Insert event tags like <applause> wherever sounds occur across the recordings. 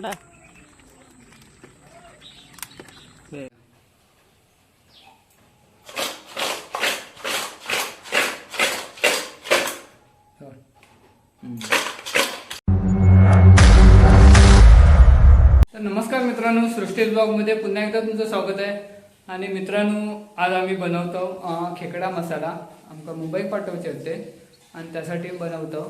मोडा तर नमस्कार मित्रांनो सृष्टी ब्लॉगमध्ये पुन्हा एकदा तुमचं स्वागत आहे. आणि मित्रांनो आज आम्ही बनवतो खेकडा मसाला. आमका मुंबई पाठवचे होते. आणि त्यासाठी बनवतो.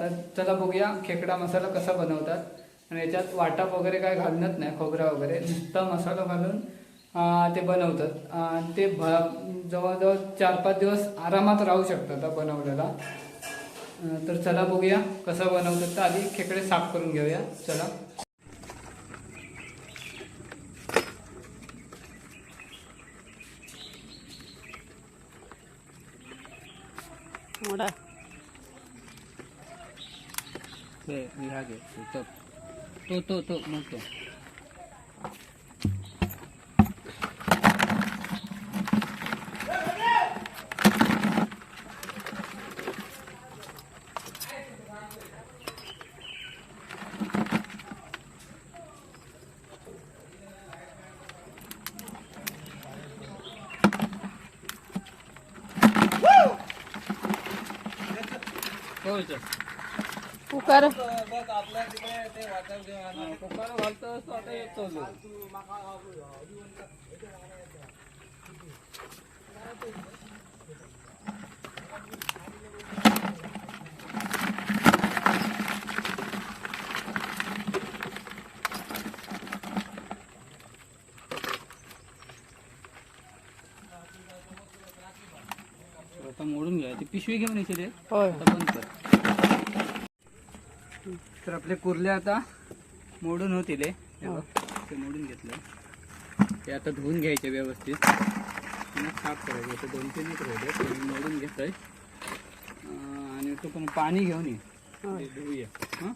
तर चला बघूया खेकडा मसाला कसा बनवतात. आणि याच्यात वाटप वगैरे काय घालणत नाही खोबरा वगैरे. नुसता मसाला घालून ते बनवतात. ते भ जवळजवळ चार पाच दिवस आरामात राहू शकतात बनवलेला. तर चला बघूया कसं बनवतात तर आधी खेकडे साफ करून घेऊया. चला. मोडा. ते घे तो तो तो तो मग तो कुकर. आता मोडून घ्या. ती पिशवी घेऊन यायची रे. होय. बंद कर. तर आपले कुर्ले आता मोडून होतील ते मोडून घेतलं ते आता धुवून घ्यायचे व्यवस्थित. साफ करायचे. आता दोन तीन राहिले. मोडून घेतोय अं, आणि तो पण पाणी घेऊन ये. धुवूया. हां?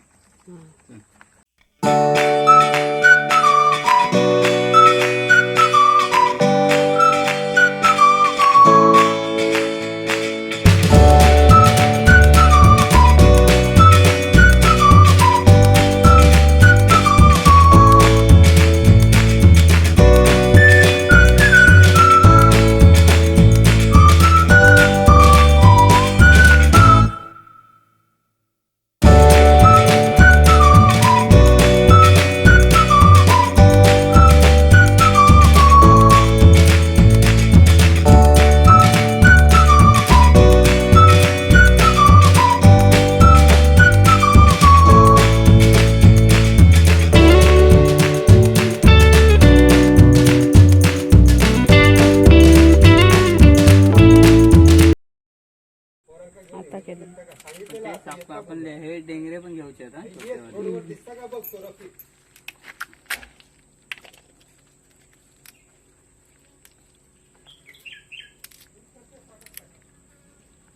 हे डेंगरे पण घ्यायचे आता.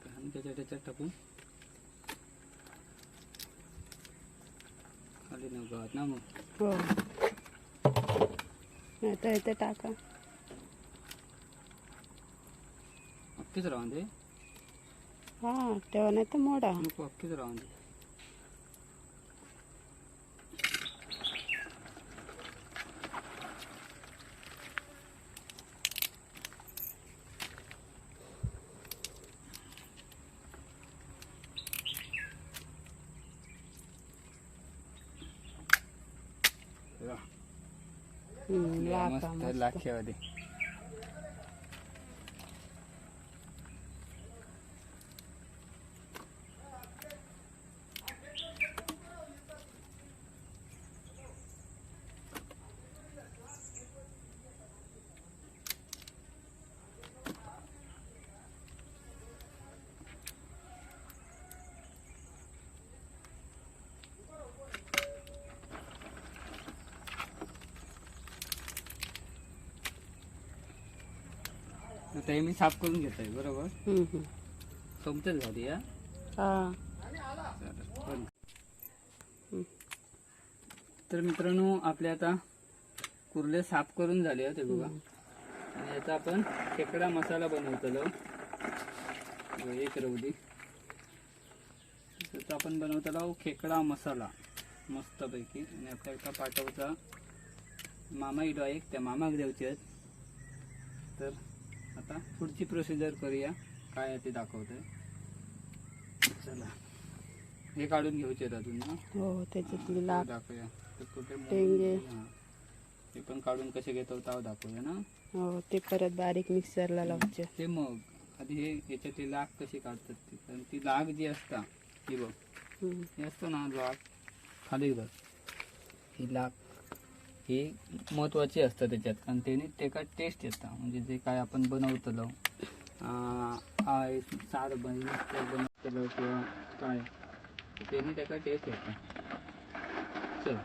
आणि त्याच्यात त्याच्यात टाकून खाली गावात ना मग. हो. नाही तर इथे टाका. अख्खीच राहून दे. हा तेव्हा नाही तर मोडा. नको अख्खीच राहून दे. हं, लाका आता हे मी साफ करून घेतोय बरोबर? हं, हं. संपतेच झाली या हा. तर मित्रांनो आपले आता कुर्ले साफ करून झाले होते बघा. आणि याचा आपण खेकडा मसाला बनवतलो. एक रवडी. त्याचा आपण बनवतलो खेकडा मसाला मस्तपैकी. आणि आता एका पाठवचा मामा इडो आहे त्या मामाक द्यायचे आहेत. तर आता पुढची प्रोसिजर करूया. काय आहे ते दाखवतोय चला. हे काढून घ्यायचे आहेत अजून ना हो त्याच्यातली लाख दाखवूया. तर कुठे मोडून- टेंगे. हां. ते पण काढून कसे घेतो ताव दाखवूया ना? हो ते परत बारीक मिक्सरला लावचे. ते मग. आधी हे याच्यातली लाग कशी काढतात ती? कारण ती लाग जी असता ही बघ. हम्म. हे असतं ना लाग खाली बघ. ही लाग ही महत्वाची असतं त्याच्यात. कारण त्याने त्याका टेस्ट येतं. म्हणजे जे काय आपण बनवतलो आ, सार बन बनवतलो किंवा काय त्याने त्याका टेस्ट येतं. चल.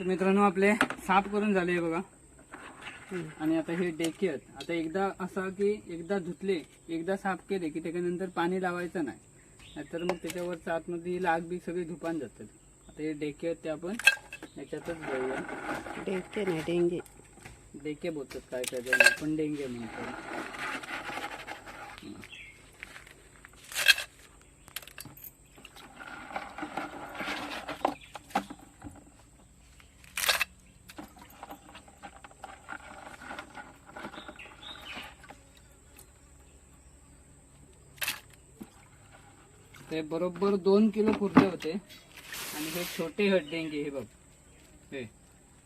तर मित्रांनो आपले साफ करून झाले बघा. आणि आता हे डेके आहेत. आता एकदा असा की एकदा धुतले एकदा साफ केले की त्याच्यानंतर पाणी लावायचं नाही. नाहीतर मग त्याच्यावरचं आतमध्ये लाग बी सगळी धुपान जातात. आता हे डेके आहेत ते आपण याच्यातच घेऊया डेके नाही डेंगे. डेके बोलतात काय काय आपण डेंगे म्हणतो. ते बरोबर दोन किलो पुरले होते. आणि हे छोटे हड्डेंगे हे बघ. हे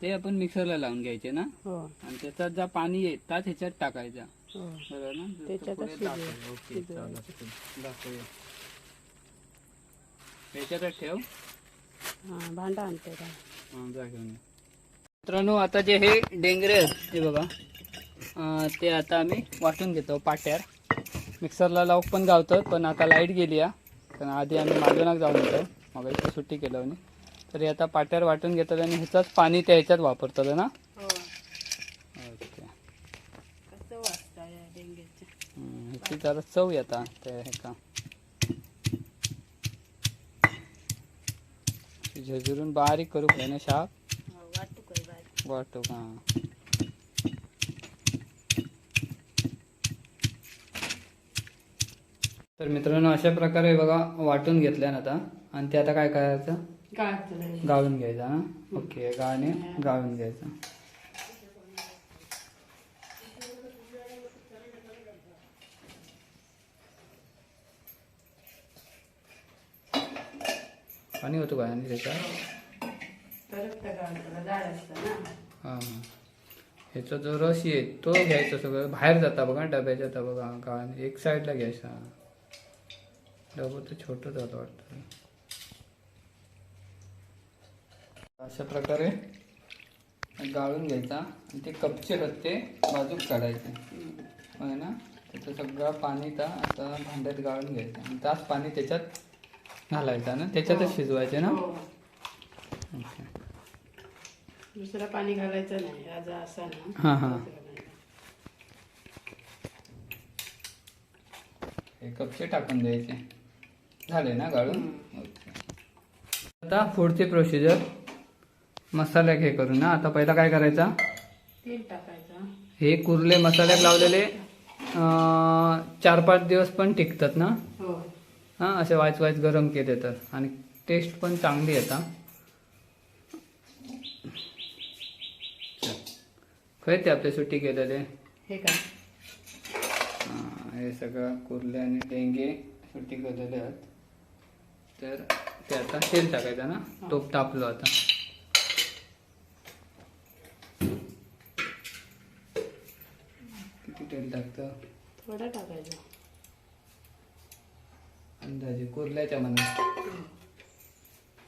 ते आपण मिक्सरला लावून घ्यायचे ना? हो. आणि त्याच्यात जा पाणी येत त्यात ह्याच्यात टाकायचा. हो. बरोबर ना? जसं त्याच्यातच पुढे शिजव- दाखव. ओके, शिजवायचं. चालेल. दाखवूया. ह्याच्यातच ठेव. हा भांडा आणते का? हा, जा घेऊन ये. मित्रांनो आता जे हे डेंगरे आहेत ते बघा. अं, ते आता आम्ही वाटून घेतो पाट्यार मिक्सरला लावून पण गावतं पण आता लाइट गेली या कारण आधी आम्ही मागवनाक जाऊन येतो मग इथे सुट्टी केलं आणि तर हे आता पाट्यार वाटून घेतात आणि ह्याचाच पाणी त्या ह्याच्यात वापरतात ना? हो. ओके. वाटतं ह्याची जरा चव येता त्या ह्याचा. झजुरून बारीक करू ना शाप हो, वाटू काय बारीक वाटू का तर मित्रांनो अशा प्रकारे बघा वाटून घेतल्या ना आता. आणि ते आता काय करायचं? गाळून घ्यायचा ना ओके गाळणे गाळून घ्यायचं. पाणी होतं काय आणि त्याच्यात? तरच त्या गावाला जाड असतं ना. हां हां. ह्याचा जो रस आहे तो घ्यायचा सगळं. बाहेर जाता बघा डब्याच्या बघा का एक साईडला घ्यायचा. डबं तर छोटं झालं वाटतं अशा प्रकारे गाळून घ्यायचा आणि ते कपचे आहेत ते बाजूक काढायचे. होय ना? त्याचं सगळं पाणी त्या आता भांड्यात गाळून घ्यायचं आणि त्याच पाणी त्याच्यात घालायचं ना त्याच्यातच शिजवायचे ना? हो. ओके. दुसरं पाणी घालायचं नाही. आज असा ना. हां. हां. हे कपचे टाकून द्यायचे. झाले ना गाळून? ओके. आता पुढची प्रोसिजर मसाल्याक हे करू ना. आता पहिला काय करायचा? तेल टाकायचं. हे कुर्ले मसाल्यात लावलेले चार पाच दिवस पण टिकतात ना? हो. हां असे वायच वायच गरम केले तर. आणि टेस्ट पण चांगली येता खंय ते आपले सुट्टी केलेले. हे काय हां, हे सगळं कुर्ले आणि डेंगे सुट्टी केलेले आहेत. तर ते आता तेल टाकायचं ना? टोप तापलो आता. किती तेल टाकतं? थोडं टाकायचं. अंदाजे कुर्ल्याच्या मनात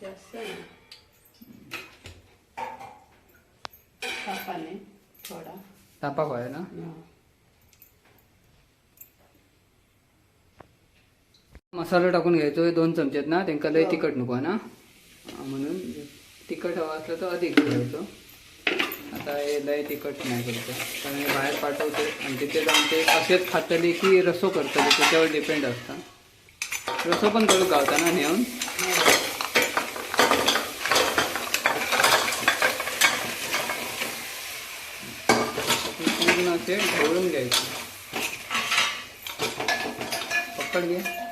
जास्त तापाने थोडा. तापा पाहिजे ना? मसाला टाकून घ्यायचो दोन चमचे आहेत ना त्यांना लय हो. तिखट नको ना. म्हणून तिखट हवं असलं तर अधिक घ्यायचो. आता हे लय तिखट नाही करायचं कारण हे बाहेर पाठवतो आणि तिथे जाऊन ते असेच खातली की रसो करतली त्याच्यावर डिपेंड असतं. रसो पण करू गावता ना नेऊन? ते पूर्ण असे ढवळून घ्यायचे. पकड घे.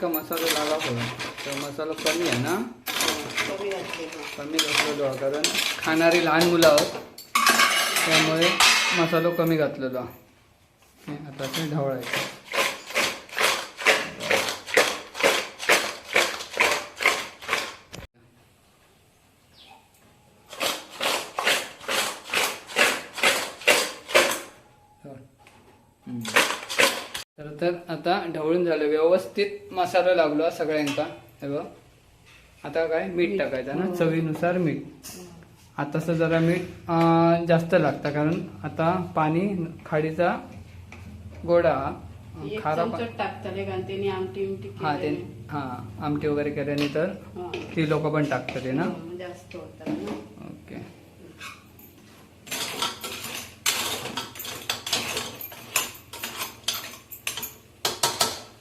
का मसाला लागा पडतो तर मसाला कमी आहे ना? कमी घातलेलो आहे कारण खाणारी लहान मुलं आहोत. त्यामुळे मसालो कमी घातलेलो आहे. आता ते ढवळायचं हम्म. तर आता ढवळून झालं. व्यवस्थित मसाला लागलो हा सगळ्यांका हे बघ. आता काय? मीठ टाकायचं ना? चवीनुसार मीठ. आताचं जरा मीठ जास्त लागतं कारण आता पाणी खाडीचा गोडा खारा पा- चमचट टाकतले कारण त्यांनी आमटी उमटी हा ते. हा आमटी वगैरे केल्याने तर हा. ती लोक पण टाकतात ना? हो, जास्त होतात ना ओके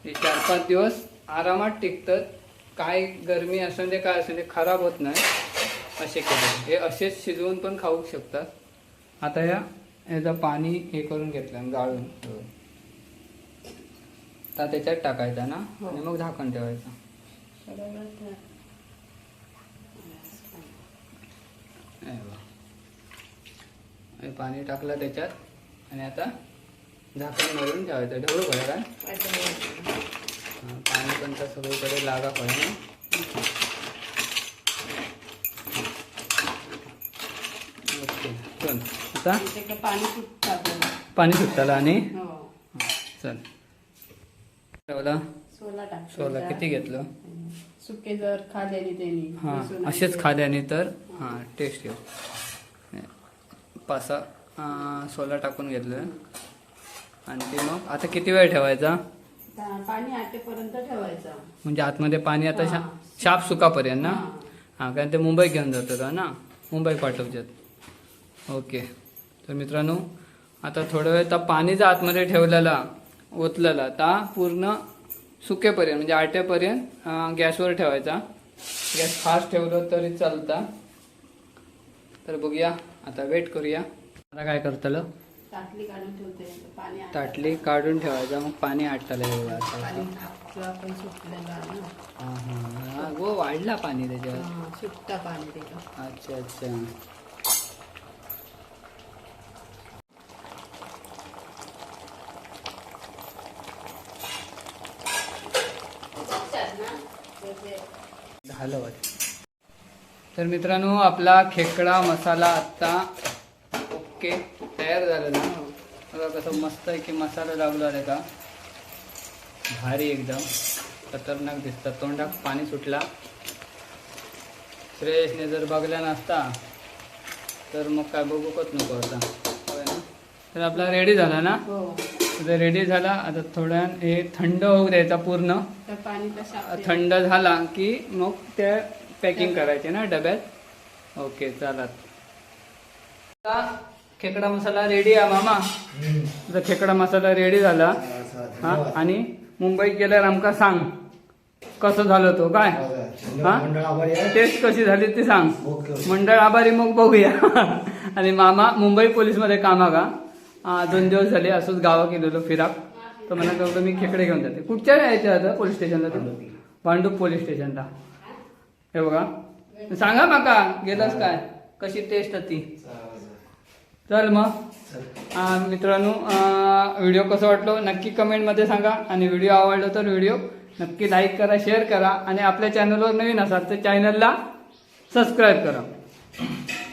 हे चार पाच दिवस आरामात टिकतात. काय गरमी असून दे काय असून दे खराब होत नाही. असे केले. हे असेच शिजवून पण खाऊ शकतात. आता या याचं पाणी हे करून घेतलं गाळून आता त्याच्यात टाकायचा ना? हो. आणि मग झाकण ठेवायचं. पाणी टाकलं त्याच्यात. आणि आता झाकण मारून ठेवायचं ढवळू पाहिजे काय. हा, पाणी पण तर सगळीकडे लागा ओके चल. आता? पाणी सुटताला आणि? हो. चल. ठेवला? सोला किती घेतलं? सुके जर खाल्ल्याने त्यांनी हां असेच खाल्याने तर? हां. टेस्ट येऊ. पासा सोला टाकून घेतलं. आणि ते मग आता किती वेळ ठेवायचा? पाणी आटेपर्यंत ठेवायचं. म्हणजे आतमध्ये पाणी आता शा. शाप सुकापर्यंत ना? हां. कारण ते मुंबई घेऊन जातात ना? मुंबई पाठवतात. ओके. तर मित्रांनो आता थोडा वेळ त्या पाणीचा आतमध्ये ठेवलेला ओतलेला ता पूर्ण सुकेपर्यंत म्हणजे आट्यापर्यंत अं, गॅसवर ठेवायचा. गॅस फास्ट ठेवलं तरी चालता. तर बघूया आता वेट करूया. आता काय करतलं? ताटली काढून ठेवते पाणी आटलं. ताटली काढून ठेवायचा मग पाणी आटलं आपण सुटलेलं आहे ना. हां गो वाढला पाणी त्याच्यावर. हा, सुटतं पाणी त्याचं अच्छा अच्छा. झालं वाटतं. तर मित्रांनो आपला खेकडा मसाला आत्ता ओके. तयार झालेला बघा कसं मस्त आहे की मसाला लागला आहे का भारी एकदम. खतरनाक दिसतात तोंडात पाणी सुटला. श्रेयसने जर बघला नसता तर मग काय बघूकच नको होता ना? तर आपला रेडी झाला ना? हो. आता रेडी झाला. आता थोड्या हे थंड होऊ द्यायचा पूर्ण. तर थंड झाला की मग त्या पॅकिंग करायचे ना डब्यात? ओके चालत. खेकडा मसाला रेडी आहे मामा. तुझा खेकडा मसाला रेडी झाला. हा आणि मुंबईत गेल्यावर आमका सांग कसं झालं तो काय? हा? टेस्ट कशी झाली ती सांग. मंडळ आभारी मग बघूया. <laughs> आणि मामा मुंबई पोलीसमध्ये कामा का? दोन दिवस झाले असंच गावा गेलेलो फिराक. तर मला तेवढं मी खेकडे घेऊन जाते. कुठच्या यायचे आता पोलीस स्टेशनला तू? भांडूप पोलीस स्टेशनला. हे बघा. सांगा माका गेलास काय? कशी टेस्ट होती? चल मग. आ, मित्रांनो व्हिडिओ कसं वाटलो? नक्की कमेंटमध्ये सांगा. आणि व्हिडिओ आवडला तर व्हिडिओ नक्की लाईक करा शेअर करा. आणि आपल्या चॅनलवर नवीन असाल तर चॅनलला सबस्क्राईब करा.